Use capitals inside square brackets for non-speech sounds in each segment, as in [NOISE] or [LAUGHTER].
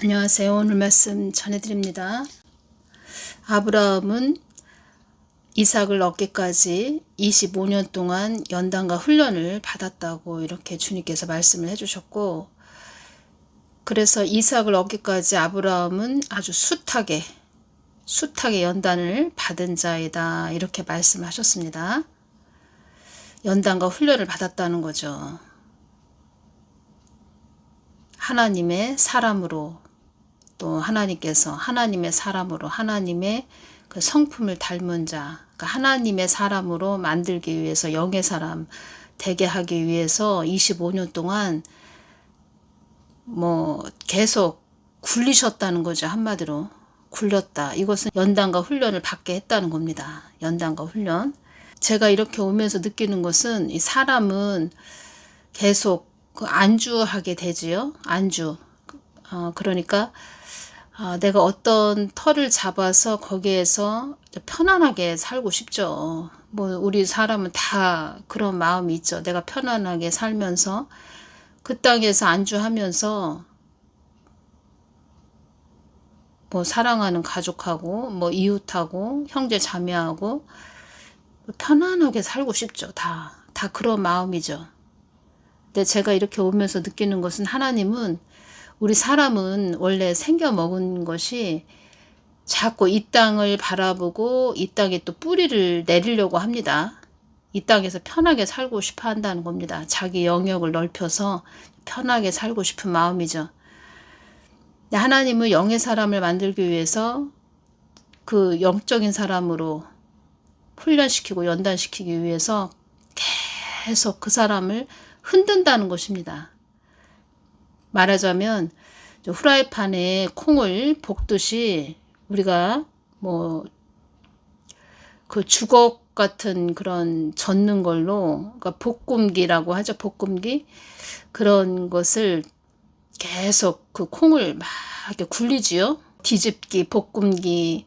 안녕하세요. 오늘 말씀 전해드립니다. 아브라함은 이삭을 얻기까지 25년 동안 연단과 훈련을 받았다고 이렇게 주님께서 말씀을 해주셨고, 그래서 이삭을 얻기까지 아브라함은 아주 숱하게, 숱하게 연단을 받은 자이다. 이렇게 말씀하셨습니다. 연단과 훈련을 받았다는 거죠. 하나님의 사람으로 또 하나님께서 하나님의 사람으로 하나님의 그 성품을 닮은 자, 그러니까 하나님의 사람으로 만들기 위해서 영의 사람 되게 하기 위해서 25년 동안 뭐 계속 굴리셨다는 거죠. 한마디로 굴렸다. 이것은 연단과 훈련을 받게 했다는 겁니다. 연단과 훈련. 제가 이렇게 오면서 느끼는 것은 이 사람은 계속 그 안주하게 되지요. 안주. 어, 그러니까 아, 내가 어떤 털을 잡아서 거기에서 편안하게 살고 싶죠. 뭐 우리 사람은 다 그런 마음이 있죠. 내가 편안하게 살면서 그 땅에서 안주하면서 뭐 사랑하는 가족하고 뭐 이웃하고 형제 자매하고 편안하게 살고 싶죠. 다. 다 그런 마음이죠. 근데 제가 이렇게 오면서 느끼는 것은 하나님은 우리 사람은 원래 생겨 먹은 것이 자꾸 이 땅을 바라보고 이 땅에 또 뿌리를 내리려고 합니다. 이 땅에서 편하게 살고 싶어 한다는 겁니다. 자기 영역을 넓혀서 편하게 살고 싶은 마음이죠. 하나님은 영의 사람을 만들기 위해서 그 영적인 사람으로 훈련시키고 연단시키기 위해서 계속 그 사람을 흔든다는 것입니다. 말하자면 후라이팬에 콩을 볶듯이 우리가 뭐 그 주걱 같은 그런 젓는 걸로 그러니까 볶음기라고 하죠 볶음기? 그런 것을 계속 그 콩을 막 이렇게 굴리지요? 뒤집기 볶음기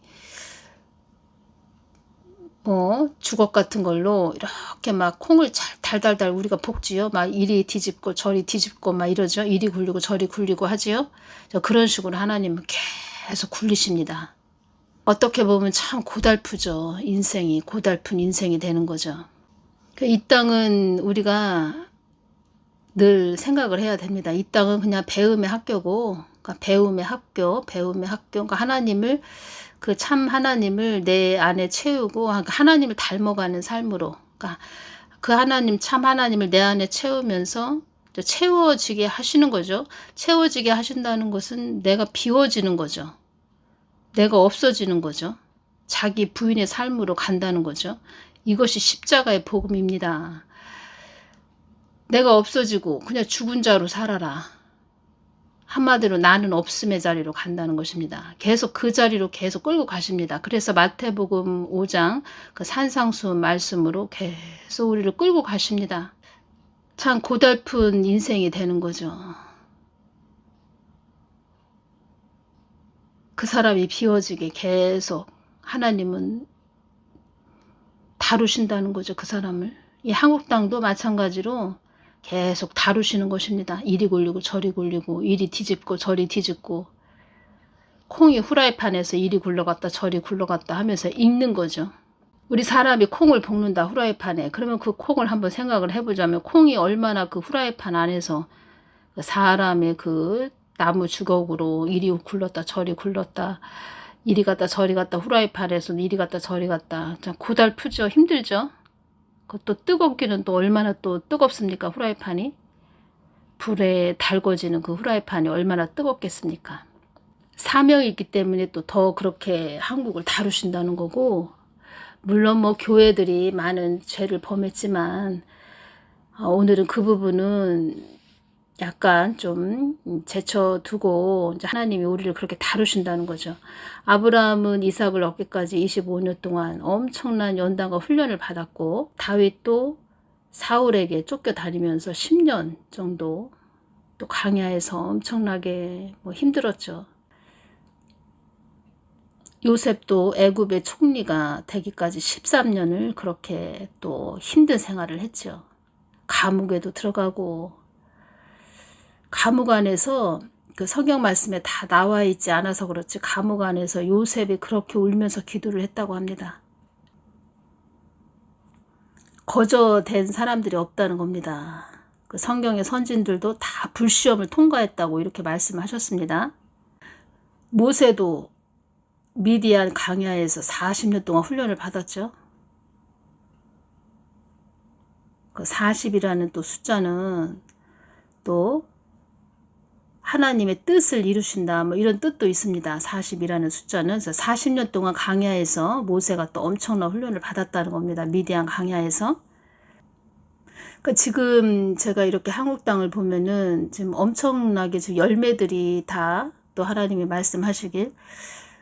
뭐 주걱 같은 걸로 이렇게 막 콩을 잘 달달달 우리가 볶지요. 막 이리 뒤집고 저리 뒤집고 막 이러죠. 이리 굴리고 저리 굴리고 하지요. 그런 식으로 하나님은 계속 굴리십니다. 어떻게 보면 참 고달프죠. 인생이 고달픈 인생이 되는 거죠. 그이 땅은 우리가 늘 생각을 해야 됩니다. 이 땅은 그냥 배움의 학교고, 그러니까 배움의 학교, 배움의 학교, 그러니까 하나님을 그 참 하나님을 내 안에 채우고 하나님을 닮아가는 삶으로 그러니까 그 하나님 참 하나님을 내 안에 채우면서 채워지게 하시는 거죠. 채워지게 하신다는 것은 내가 비워지는 거죠. 내가 없어지는 거죠. 자기 부인의 삶으로 간다는 거죠. 이것이 십자가의 복음입니다. 내가 없어지고 그냥 죽은 자로 살아라. 한마디로 나는 없음의 자리로 간다는 것입니다. 계속 그 자리로 계속 끌고 가십니다. 그래서 마태복음 5장 그 산상수 말씀으로 계속 우리를 끌고 가십니다. 참 고달픈 인생이 되는 거죠. 그 사람이 비워지게 계속 하나님은 다루신다는 거죠. 그 사람을. 이 한국 땅도 마찬가지로 계속 다루시는 것입니다. 이리 굴리고 저리 굴리고 이리 뒤집고 저리 뒤집고. 콩이 후라이팬에서 이리 굴러갔다 저리 굴러갔다 하면서 익는 거죠. 우리 사람이 콩을 볶는다 후라이팬에. 그러면 그 콩을 한번 생각을 해보자면 콩이 얼마나 그 후라이팬 안에서 그 사람의 그 나무 주걱으로 이리 굴렀다 저리 굴렀다 이리 갔다 저리 갔다 후라이팬에서 이리 갔다 저리 갔다. 참 고달프죠. 힘들죠 그것도 뜨겁기는 또 얼마나 또 뜨겁습니까 후라이팬이? 불에 달궈지는 그 후라이팬이 얼마나 뜨겁겠습니까? 사명이 있기 때문에 또 더 그렇게 한국을 다루신다는 거고 물론 뭐 교회들이 많은 죄를 범했지만 어, 오늘은 그 부분은 약간 좀 제쳐두고 이제 하나님이 우리를 그렇게 다루신다는 거죠. 아브라함은 이삭을 얻기까지 25년 동안 엄청난 연단과 훈련을 받았고 다윗도 사울에게 쫓겨 다니면서 10년 정도 또 강야에서 엄청나게 뭐 힘들었죠. 요셉도 애굽의 총리가 되기까지 13년을 그렇게 또 힘든 생활을 했죠. 감옥에도 들어가고 감옥 안에서 그 성경 말씀에 다 나와 있지 않아서 그렇지 감옥 안에서 요셉이 그렇게 울면서 기도를 했다고 합니다. 거저된 사람들이 없다는 겁니다. 그 성경의 선진들도 다 불시험을 통과했다고 이렇게 말씀하셨습니다. 모세도 미디안 강야에서 40년 동안 훈련을 받았죠. 그 40이라는 또 숫자는 또 하나님의 뜻을 이루신다 뭐 이런 뜻도 있습니다. 40이라는 숫자는 40년 동안 강야에서 모세가 또 엄청난 훈련을 받았다는 겁니다. 미디안 강야에서. 그 지금 제가 이렇게 한국 땅을 보면은 지금 엄청나게 지금 열매들이 다 또 하나님이 말씀하시길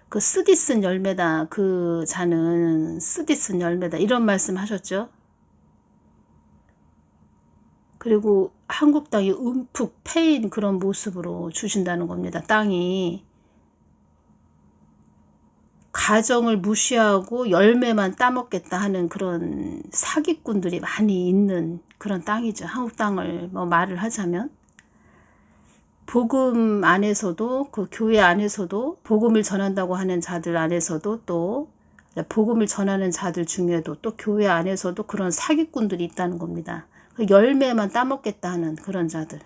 그 쓰디쓴 열매다 그 자는 쓰디쓴 열매다 이런 말씀하셨죠. 그리고 한국 땅이 움푹 패인 그런 모습으로 주신다는 겁니다. 땅이 가정을 무시하고 열매만 따먹겠다 하는 그런 사기꾼들이 많이 있는 그런 땅이죠. 한국 땅을 뭐 말을 하자면 복음 안에서도 그 교회 안에서도 복음을 전한다고 하는 자들 안에서도 또 복음을 전하는 자들 중에도 또 교회 안에서도 그런 사기꾼들이 있다는 겁니다. 그 열매만 따먹겠다 하는 그런 자들.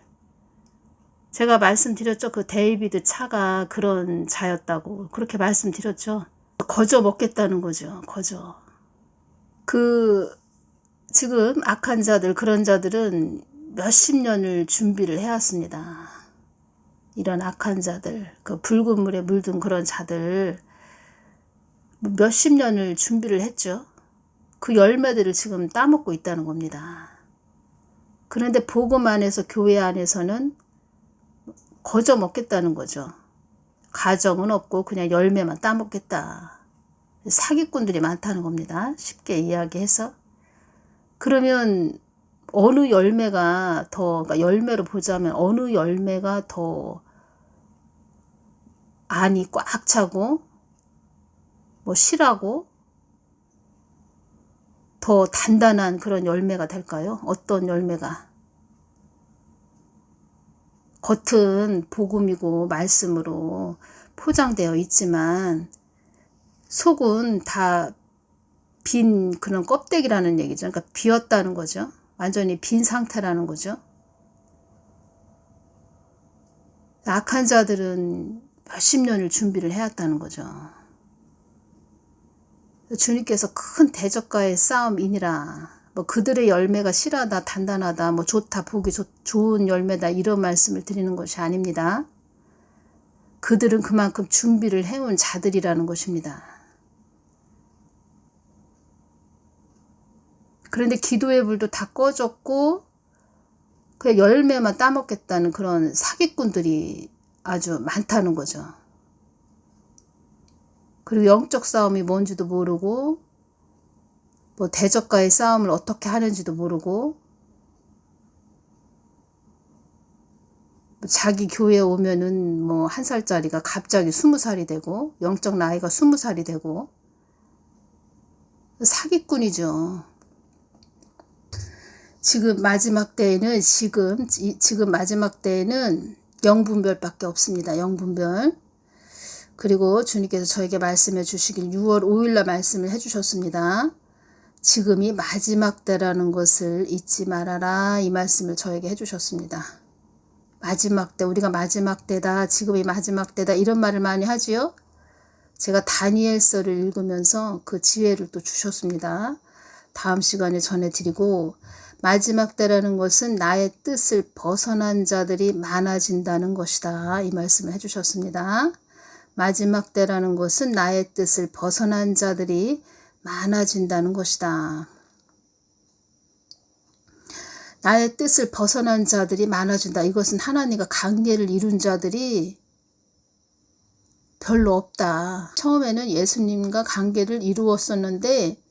제가 말씀드렸죠. 그 데이비드 차가 그런 자였다고. 그렇게 말씀드렸죠. 거저 먹겠다는 거죠. 거저. 그 지금 악한 자들 그런 자들은 몇십 년을 준비를 해왔습니다. 이런 악한 자들, 그 붉은 물에 물든 그런 자들 몇십 년을 준비를 했죠. 그 열매들을 지금 따먹고 있다는 겁니다. 그런데 복음 안에서 교회 안에서는 거저 먹겠다는 거죠. 가정은 없고 그냥 열매만 따먹겠다. 사기꾼들이 많다는 겁니다. 쉽게 이야기해서. 그러면 어느 열매가 더, 그러니까 열매로 보자면 어느 열매가 더 안이 꽉 차고 뭐 실하고 더 단단한 그런 열매가 될까요? 어떤 열매가? 겉은 복음이고 말씀으로 포장되어 있지만 속은 다 빈 그런 껍데기라는 얘기죠. 그러니까 비었다는 거죠. 완전히 빈 상태라는 거죠. 악한 자들은 몇십 년을 준비를 해왔다는 거죠. 주님께서 큰 대적과의 싸움이니라. 뭐 그들의 열매가 실하다, 단단하다, 뭐 좋다, 보기 좋, 좋은 열매다 이런 말씀을 드리는 것이 아닙니다. 그들은 그만큼 준비를 해온 자들이라는 것입니다. 그런데 기도의 불도 다 꺼졌고 그 열매만 따먹겠다는 그런 사기꾼들이 아주 많다는 거죠. 그리고 영적 싸움이 뭔지도 모르고 뭐 대적과의 싸움을 어떻게 하는지도 모르고 뭐 자기 교회에 오면은 뭐 한 살짜리가 갑자기 스무 살이 되고 영적 나이가 스무 살이 되고 사기꾼이죠. 지금 마지막 때에는 지금 지금 마지막 때에는 영분별밖에 없습니다. 영분별. 그리고 주님께서 저에게 말씀해 주시길 6월 5일날 말씀을 해 주셨습니다. 지금이 마지막 때라는 것을 잊지 말아라 이 말씀을 저에게 해 주셨습니다. 마지막 때 우리가 마지막 때다 지금이 마지막 때다 이런 말을 많이 하지요. 제가 다니엘서를 읽으면서 그 지혜를 또 주셨습니다. 다음 시간에 전해드리고 마지막 때라는 것은 나의 뜻을 벗어난 자들이 많아진다는 것이다. 이 말씀을 해주셨습니다. 마지막 때라는 것은 나의 뜻을 벗어난 자들이 많아진다는 것이다. 나의 뜻을 벗어난 자들이 많아진다. 이것은 하나님과 관계를 이룬 자들이 별로 없다. 처음에는 예수님과 관계를 이루었었는데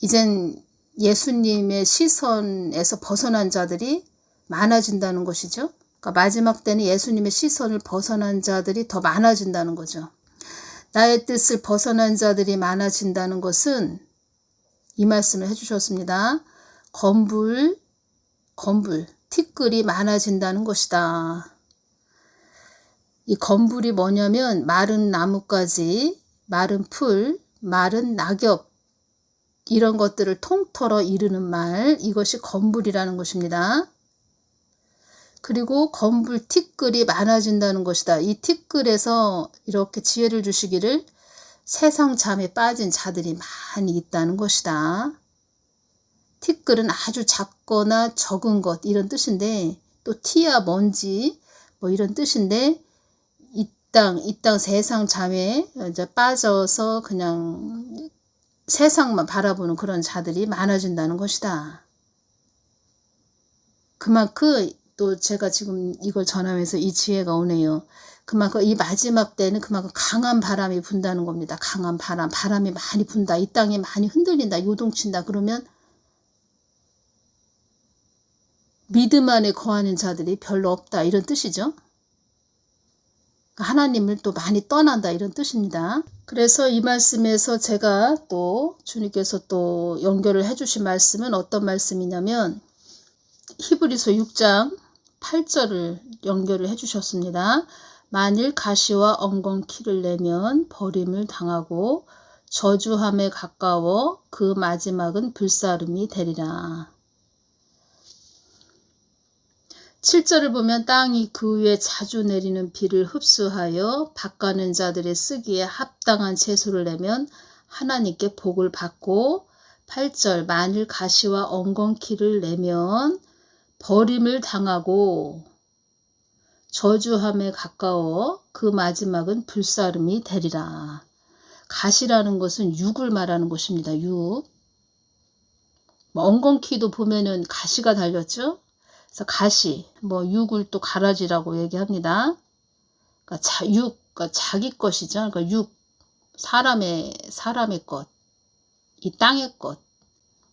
이젠 예수님의 시선에서 벗어난 자들이 많아진다는 것이죠. 그러니까 마지막 때는 예수님의 시선을 벗어난 자들이 더 많아진다는 거죠. 나의 뜻을 벗어난 자들이 많아진다는 것은 이 말씀을 해주셨습니다. 건불, 건불, 티끌이 많아진다는 것이다. 이 건불이 뭐냐면 마른 나뭇가지, 마른 풀, 마른 낙엽 이런 것들을 통틀어 이르는 말 이것이 건불이라는 것입니다. 그리고 건불 티끌이 많아진다는 것이다. 이 티끌에서 이렇게 지혜를 주시기를 세상 잠에 빠진 자들이 많이 있다는 것이다. 티끌은 아주 작거나 적은 것 이런 뜻인데 또 티야 먼지 뭐 이런 뜻인데 이 땅, 이 땅 세상 잠에 이제 빠져서 그냥 세상만 바라보는 그런 자들이 많아진다는 것이다. 그만큼 또 제가 지금 이걸 전하면서 이 지혜가 오네요. 그만큼 이 마지막 때는 그만큼 강한 바람이 분다는 겁니다. 강한 바람, 바람이 많이 분다. 이 땅이 많이 흔들린다. 요동친다. 그러면 믿음 안에 거하는 자들이 별로 없다. 이런 뜻이죠. 하나님을 또 많이 떠난다. 이런 뜻입니다. 그래서 이 말씀에서 제가 또 주님께서 또 연결을 해주신 말씀은 어떤 말씀이냐면 히브리서 6장 8절을 연결을 해주셨습니다. 만일 가시와 엉겅퀴를 내면 버림을 당하고 저주함에 가까워 그 마지막은 불사름이 되리라. 7절을 보면 땅이 그 위에 자주 내리는 비를 흡수하여 밭가는 자들의 쓰기에 합당한 채소를 내면 하나님께 복을 받고 8절 만일 가시와 엉겅퀴를 내면 버림을 당하고 저주함에 가까워 그 마지막은 불사름이 되리라. 가시라는 것은 육을 말하는 것입니다. 육. 뭐 엉겅퀴도 보면은 가시가 달렸죠. 그래서 가시, 뭐 육을 또 가라지라고 얘기합니다. 그러니까 자, 육, 그러니까 자기 것이죠. 그러니까 육, 사람의 사람의 것, 이 땅의 것.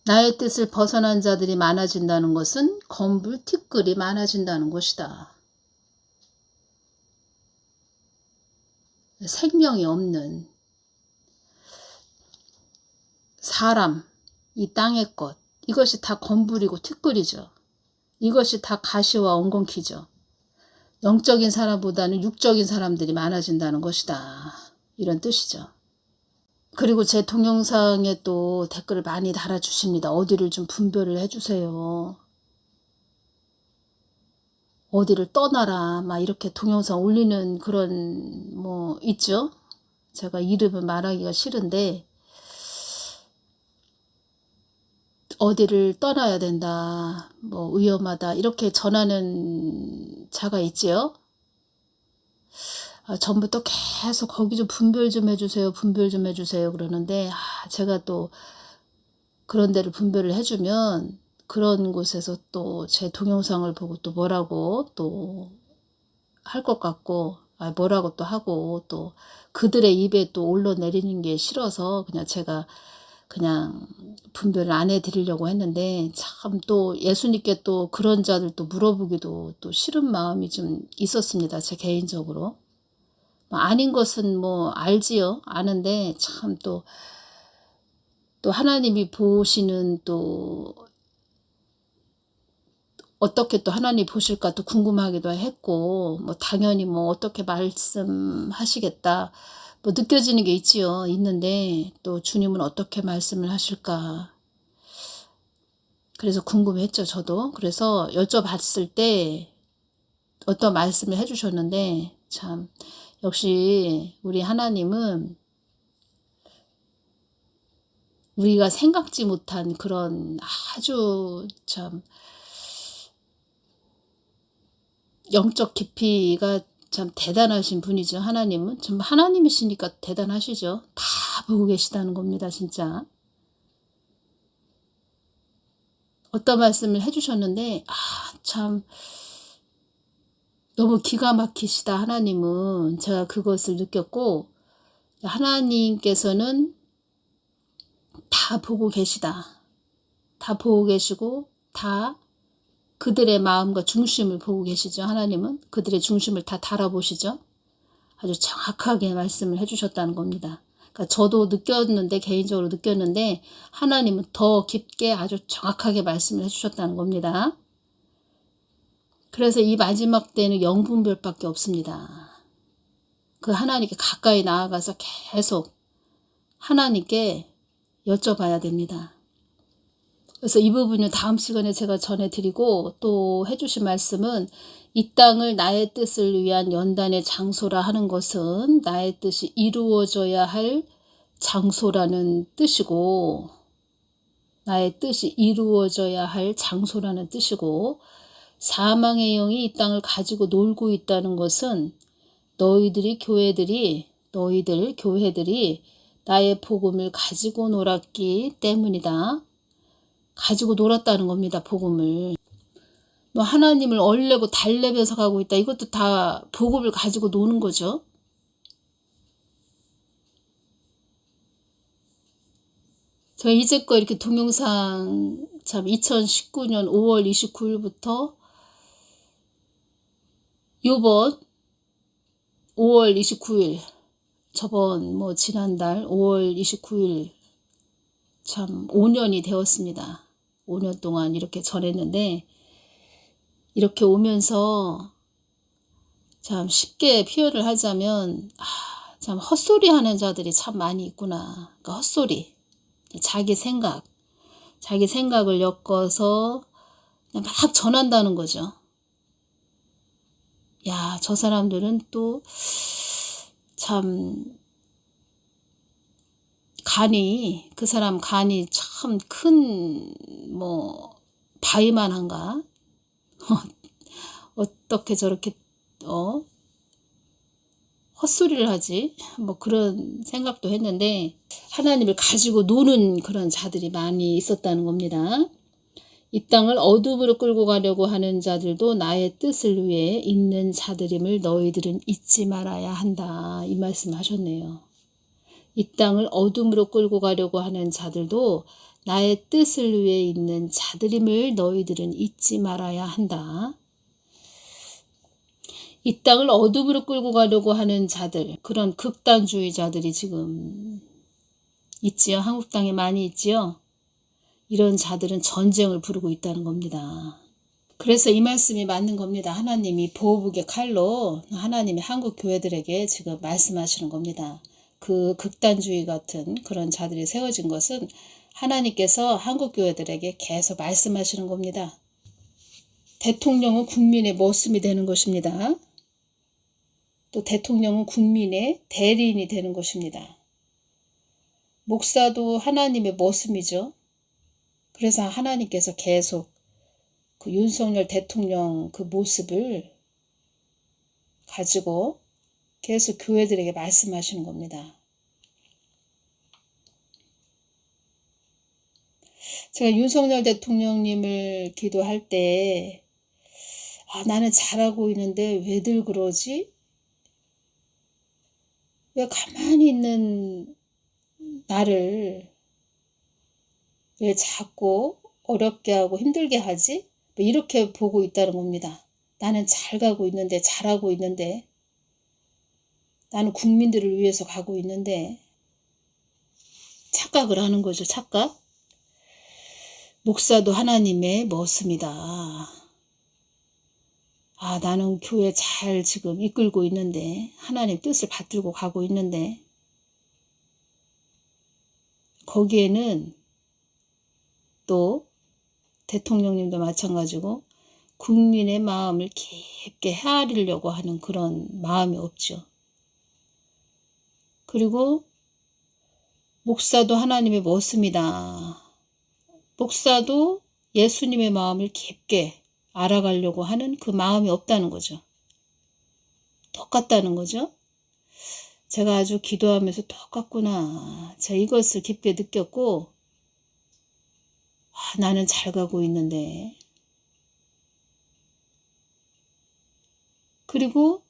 나의 뜻을 벗어난 자들이 많아진다는 것은 건불 티끌이 많아진다는 것이다. 생명이 없는 사람, 이 땅의 것, 이것이 다 건불이고 티끌이죠. 이것이 다 가시와 엉겅퀴죠. 영적인 사람보다는 육적인 사람들이 많아진다는 것이다. 이런 뜻이죠. 그리고 제 동영상에 또 댓글을 많이 달아주십니다. 어디를 좀 분별을 해주세요. 어디를 떠나라 막 이렇게 동영상 올리는 그런 뭐 있죠. 제가 이름은 말하기가 싫은데 어디를 떠나야 된다 뭐 위험하다 이렇게 전하는 자가 있지요. 아, 전부터 계속 거기 좀 분별 좀 해주세요. 분별 좀 해주세요. 그러는데 아, 제가 또 그런 데를 분별을 해주면 그런 곳에서 또 제 동영상을 보고 또 뭐라고 또 할 것 같고 아, 뭐라고 또 하고 또 그들의 입에 또 올라내리는 게 싫어서 그냥 제가 그냥 분별을 안 해드리려고 했는데 참 또 예수님께 또 그런 자들 또 물어보기도 또 싫은 마음이 좀 있었습니다. 제 개인적으로. 뭐 아닌 것은 뭐 알지요. 아는데 참 또 또 하나님이 보시는 또 어떻게 또 하나님 보실까 또 궁금하기도 했고 뭐 당연히 뭐 어떻게 말씀하시겠다 뭐 느껴지는 게 있지요. 있는데 또 주님은 어떻게 말씀을 하실까 그래서 궁금했죠. 저도 그래서 여쭤봤을 때 어떤 말씀을 해주셨는데 참 역시 우리 하나님은 우리가 생각지 못한 그런 아주 참 영적 깊이가 참 대단하신 분이죠. 하나님은 참 하나님이시니까 대단하시죠. 다 보고 계시다는 겁니다. 진짜. 어떤 말씀을 해주셨는데 아 참 너무 기가 막히시다 하나님은 제가 그것을 느꼈고 하나님께서는 다 보고 계시다. 다 보고 계시고 다 그들의 마음과 중심을 보고 계시죠. 하나님은 그들의 중심을 다 달아보시죠. 아주 정확하게 말씀을 해주셨다는 겁니다. 그러니까 저도 느꼈는데 개인적으로 느꼈는데 하나님은 더 깊게 아주 정확하게 말씀을 해주셨다는 겁니다. 그래서 이 마지막 때는 영분별밖에 없습니다. 그 하나님께 가까이 나아가서 계속 하나님께 여쭤봐야 됩니다. 그래서 이 부분은 다음 시간에 제가 전해드리고 또 해주신 말씀은 이 땅을 나의 뜻을 위한 연단의 장소라 하는 것은 나의 뜻이 이루어져야 할 장소라는 뜻이고 나의 뜻이 이루어져야 할 장소라는 뜻이고 사망의 영이 이 땅을 가지고 놀고 있다는 것은 너희들이 교회들이 너희들 교회들이 나의 복음을 가지고 놀았기 때문이다. 가지고 놀았다는 겁니다. 복음을. 너 하나님을 얼레고 달래면서 가고 있다. 이것도 다 복음을 가지고 노는 거죠. 제가 이제껏 이렇게 동영상 참 2019년 5월 29일부터 요번 5월 29일 저번 뭐 지난달 5월 29일 참 5년이 되었습니다. 5년 동안 이렇게 전했는데 이렇게 오면서 참 쉽게 표현을 하자면 아, 참 헛소리 하는 자들이 참 많이 있구나. 그러니까 헛소리. 자기 생각. 자기 생각을 엮어서 막 전한다는 거죠. 야, 저 사람들은 또 참 간이 그 사람 간이 참 큰 뭐 바위만 한가? [LAUGHS] 어떻게 저렇게 어 헛소리를 하지? 뭐 그런 생각도 했는데 하나님을 가지고 노는 그런 자들이 많이 있었다는 겁니다. 이 땅을 어둠으로 끌고 가려고 하는 자들도 나의 뜻을 위해 있는 자들임을 너희들은 잊지 말아야 한다. 이 말씀 하셨네요. 이 땅을 어둠으로 끌고 가려고 하는 자들도 나의 뜻을 위해 있는 자들임을 너희들은 잊지 말아야 한다. 이 땅을 어둠으로 끌고 가려고 하는 자들, 그런 극단주의자들이 지금 있지요. 한국 땅에 많이 있지요. 이런 자들은 전쟁을 부르고 있다는 겁니다. 그래서 이 말씀이 맞는 겁니다. 하나님이 보호북의 칼로 하나님이 한국 교회들에게 지금 말씀하시는 겁니다. 그 극단주의 같은 그런 자들이 세워진 것은 하나님께서 한국 교회들에게 계속 말씀하시는 겁니다. 대통령은 국민의 모습이 되는 것입니다. 또 대통령은 국민의 대리인이 되는 것입니다. 목사도 하나님의 모습이죠. 그래서 하나님께서 계속 그 윤석열 대통령 그 모습을 가지고 계속 교회들에게 말씀하시는 겁니다. 제가 윤석열 대통령님을 기도할 때, 아, 나는 잘하고 있는데 왜들 그러지? 왜 가만히 있는 나를 왜 자꾸 어렵게 하고 힘들게 하지? 뭐 이렇게 보고 있다는 겁니다. 나는 잘 가고 있는데, 잘하고 있는데, 나는 국민들을 위해서 가고 있는데, 착각을 하는 거죠, 착각. 목사도 하나님의 모습이다. 아, 나는 교회 잘 지금 이끌고 있는데, 하나님 뜻을 받들고 가고 있는데, 거기에는 또 대통령님도 마찬가지고 국민의 마음을 깊게 헤아리려고 하는 그런 마음이 없죠. 그리고 목사도 하나님의 모습이다. 목사도 예수님의 마음을 깊게 알아가려고 하는 그 마음이 없다는 거죠. 똑같다는 거죠. 제가 아주 기도하면서 똑같구나. 제가 이것을 깊게 느꼈고, 아, 나는 잘 가고 있는데. 그리고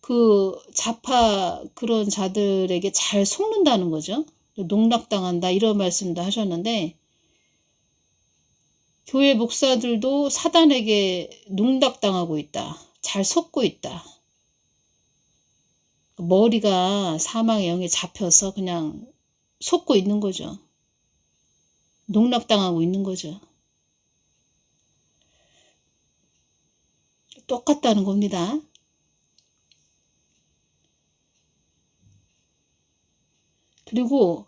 그 좌파 그런 자들에게 잘 속는다는 거죠. 농락당한다 이런 말씀도 하셨는데 교회 목사들도 사단에게 농락당하고 있다. 잘 속고 있다. 머리가 사망의 영에 잡혀서 그냥 속고 있는 거죠. 농락당하고 있는 거죠. 똑같다는 겁니다. 그리고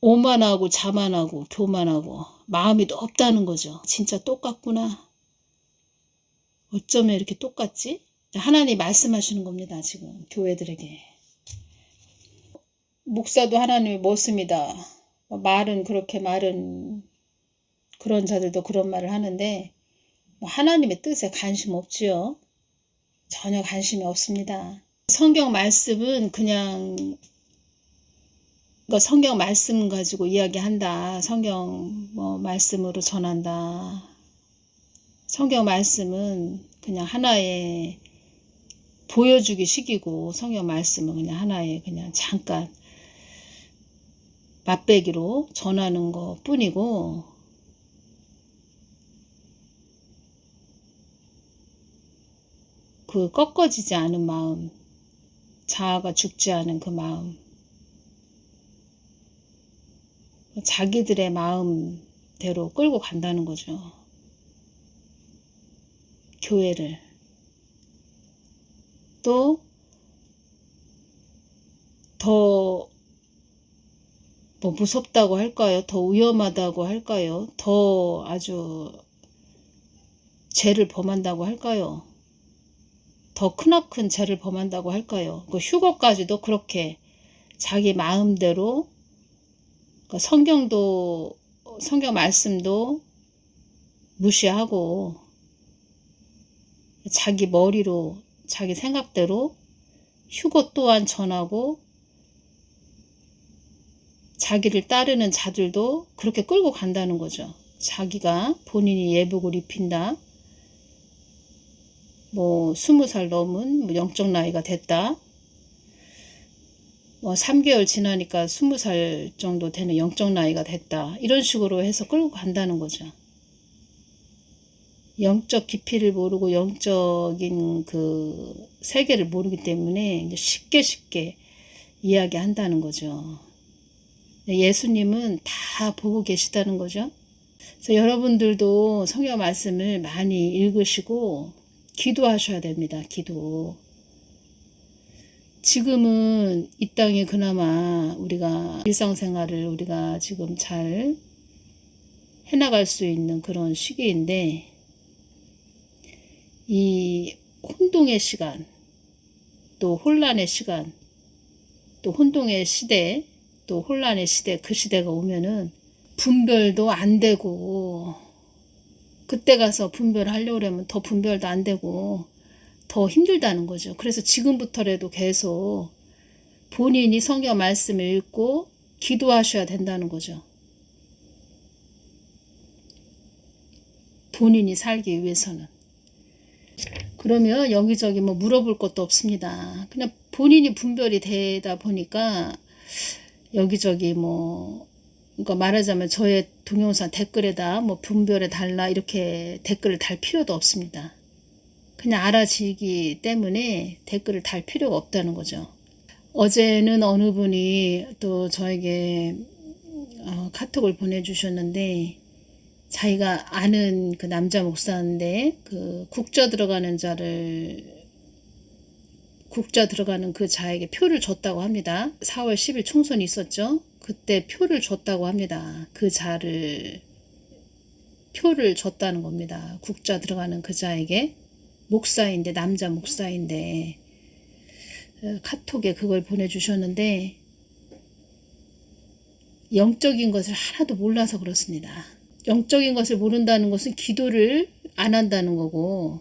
오만하고 자만하고 교만하고 마음이 높다는 거죠. 진짜 똑같구나. 어쩌면 이렇게 똑같지? 하나님 말씀하시는 겁니다. 지금 교회들에게. 목사도 하나님이 멋습니다. 말은 그렇게 말은 그런 자들도 그런 말을 하는데 뭐 하나님의 뜻에 관심 없지요. 전혀 관심이 없습니다. 성경 말씀은 그냥 그러니까 성경 말씀 가지고 이야기한다. 성경 뭐 말씀으로 전한다. 성경 말씀은 그냥 하나의 보여주기 식이고 성경 말씀은 그냥 하나의 그냥 잠깐 맛배기로 전하는 것 뿐이고 그 꺾어지지 않은 마음 자아가 죽지 않은 그 마음 자기들의 마음대로 끌고 간다는 거죠. 교회를. 또, 더, 뭐 무섭다고 할까요? 더 위험하다고 할까요? 더 아주 죄를 범한다고 할까요? 더 크나큰 죄를 범한다고 할까요? 그 휴거까지도 그렇게 자기 마음대로 그러니까 성경도 성경 말씀도 무시하고 자기 머리로 자기 생각대로 휴거 또한 전하고 자기를 따르는 자들도 그렇게 끌고 간다는 거죠. 자기가 본인이 예복을 입힌다. 뭐 스무 살 넘은 뭐 영적 나이가 됐다. 뭐 3개월 지나니까 20살 정도 되는 영적 나이가 됐다. 이런 식으로 해서 끌고 간다는 거죠. 영적 깊이를 모르고 영적인 그 세계를 모르기 때문에 쉽게 쉽게 이야기한다는 거죠. 예수님은 다 보고 계시다는 거죠. 그래서 여러분들도 성경 말씀을 많이 읽으시고 기도하셔야 됩니다. 기도. 지금은 이 땅에 그나마 우리가 일상생활을 우리가 지금 잘 해나갈 수 있는 그런 시기인데 이 혼동의 시간 또 혼란의 시간 또 혼동의 시대 또 혼란의 시대 그 시대가 오면은 분별도 안 되고 그때 가서 분별하려고 그러면 더 분별도 안 되고 더 힘들다는 거죠. 그래서 지금부터라도 계속 본인이 성경 말씀을 읽고 기도하셔야 된다는 거죠. 본인이 살기 위해서는. 그러면 여기저기 뭐 물어볼 것도 없습니다. 그냥 본인이 분별이 되다 보니까 여기저기 뭐, 그러니까 말하자면 저의 동영상 댓글에다 뭐 분별해 달라 이렇게 댓글을 달 필요도 없습니다. 그냥 알아지기 때문에 댓글을 달 필요가 없다는 거죠. 어제는 어느 분이 또 저에게 어, 카톡을 보내주셨는데 자기가 아는 그 남자 목사인데 그 국자 들어가는 자를 국자 들어가는 그 자에게 표를 줬다고 합니다. 4월 10일 총선이 있었죠. 그때 표를 줬다고 합니다. 그 자를 표를 줬다는 겁니다. 국자 들어가는 그 자에게 목사인데 남자 목사인데 어, 카톡에 그걸 보내주셨는데 영적인 것을 하나도 몰라서 그렇습니다. 영적인 것을 모른다는 것은 기도를 안 한다는 거고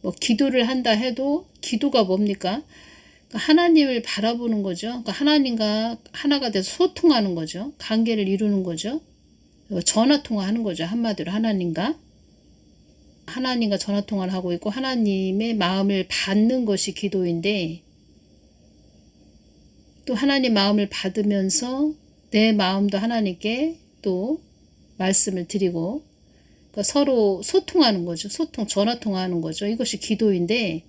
뭐 기도를 한다 해도 기도가 뭡니까? 그러니까 하나님을 바라보는 거죠. 그러니까 하나님과 하나가 돼서 소통하는 거죠. 관계를 이루는 거죠. 전화 통화하는 거죠. 한마디로 하나님과 하나님과 전화 통화를 하고 있고 하나님의 마음을 받는 것이 기도인데 또 하나님 마음을 받으면서 내 마음도 하나님께 또 말씀을 드리고 그러니까 서로 소통하는 거죠. 소통, 전화 통화하는 거죠. 이것이 기도인데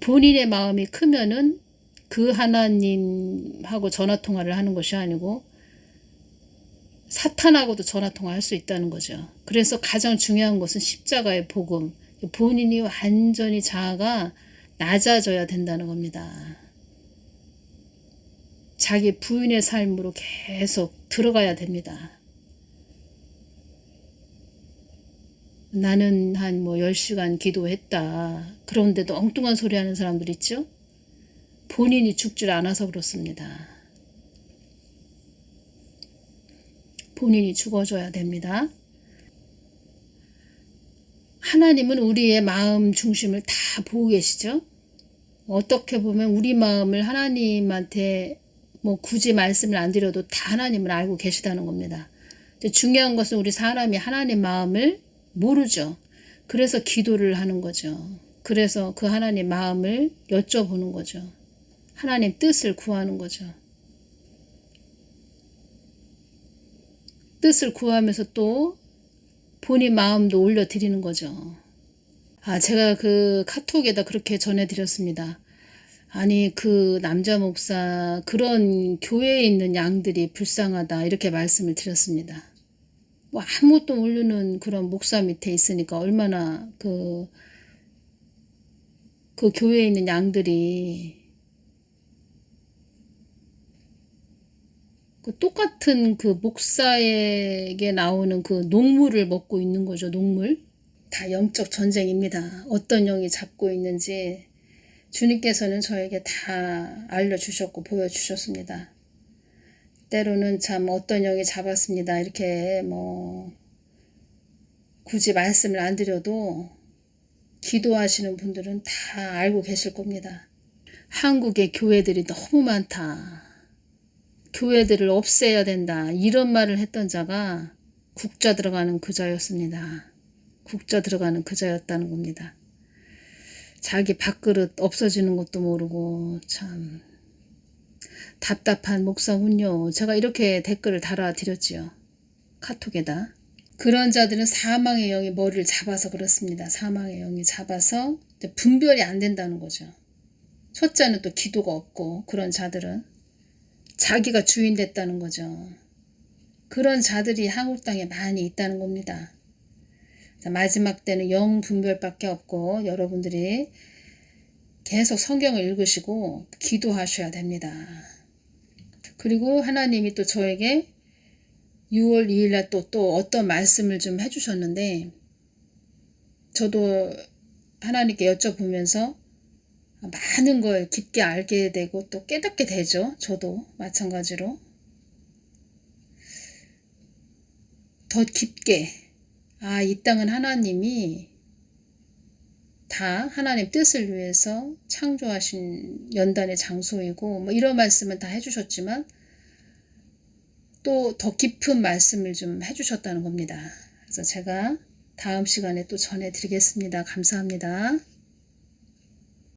본인의 마음이 크면은 그 하나님하고 전화 통화를 하는 것이 아니고 사탄하고도 전화 통화할 수 있다는 거죠. 그래서 가장 중요한 것은 십자가의 복음. 본인이 완전히 자아가 낮아져야 된다는 겁니다. 자기 부인의 삶으로 계속 들어가야 됩니다. 나는 한 뭐 10시간 기도했다. 그런데도 엉뚱한 소리 하는 사람들 있죠? 본인이 죽질 않아서 그렇습니다. 본인이 죽어줘야 됩니다. 하나님은 우리의 마음 중심을 다 보고 계시죠? 어떻게 보면 우리 마음을 하나님한테 뭐 굳이 말씀을 안 드려도 다 하나님을 알고 계시다는 겁니다. 중요한 것은 우리 사람이 하나님 마음을 모르죠. 그래서 기도를 하는 거죠. 그래서 그 하나님 마음을 여쭤보는 거죠. 하나님 뜻을 구하는 거죠. 뜻을 구하면서 또 본인 마음도 올려드리는 거죠. 아, 제가 그 카톡에다 그렇게 전해드렸습니다. 아니, 그 남자 목사, 그런 교회에 있는 양들이 불쌍하다. 이렇게 말씀을 드렸습니다. 뭐 아무것도 모르는 그런 목사 밑에 있으니까 얼마나 그, 그 교회에 있는 양들이 그 똑같은 그 목사에게 나오는 그 녹물을 먹고 있는 거죠, 녹물. 다 영적 전쟁입니다. 어떤 영이 잡고 있는지 주님께서는 저에게 다 알려주셨고 보여주셨습니다. 때로는 참 어떤 영이 잡았습니다. 이렇게 뭐 굳이 말씀을 안 드려도 기도하시는 분들은 다 알고 계실 겁니다. 한국의 교회들이 너무 많다. 교회들을 없애야 된다. 이런 말을 했던 자가 국자 들어가는 그자였습니다. 국자 들어가는 그자였다는 겁니다. 자기 밥그릇 없어지는 것도 모르고 참 답답한 목사군요. 제가 이렇게 댓글을 달아드렸지요. 카톡에다. 그런 자들은 사망의 영이 머리를 잡아서 그렇습니다. 사망의 영이 잡아서 분별이 안 된다는 거죠. 첫째는 또 기도가 없고 그런 자들은 자기가 주인 됐다는 거죠. 그런 자들이 한국 땅에 많이 있다는 겁니다. 자, 마지막 때는 영 분별밖에 없고 여러분들이 계속 성경을 읽으시고 기도하셔야 됩니다. 그리고 하나님이 또 저에게 6월 2일 날 또, 또 어떤 말씀을 좀 해주셨는데 저도 하나님께 여쭤보면서 많은 걸 깊게 알게 되고 또 깨닫게 되죠. 저도 마찬가지로. 더 깊게 아, 이 땅은 하나님이 다 하나님 뜻을 위해서 창조하신 연단의 장소이고 뭐 이런 말씀은 다 해주셨지만 또 더 깊은 말씀을 좀 해주셨다는 겁니다. 그래서 제가 다음 시간에 또 전해드리겠습니다. 감사합니다.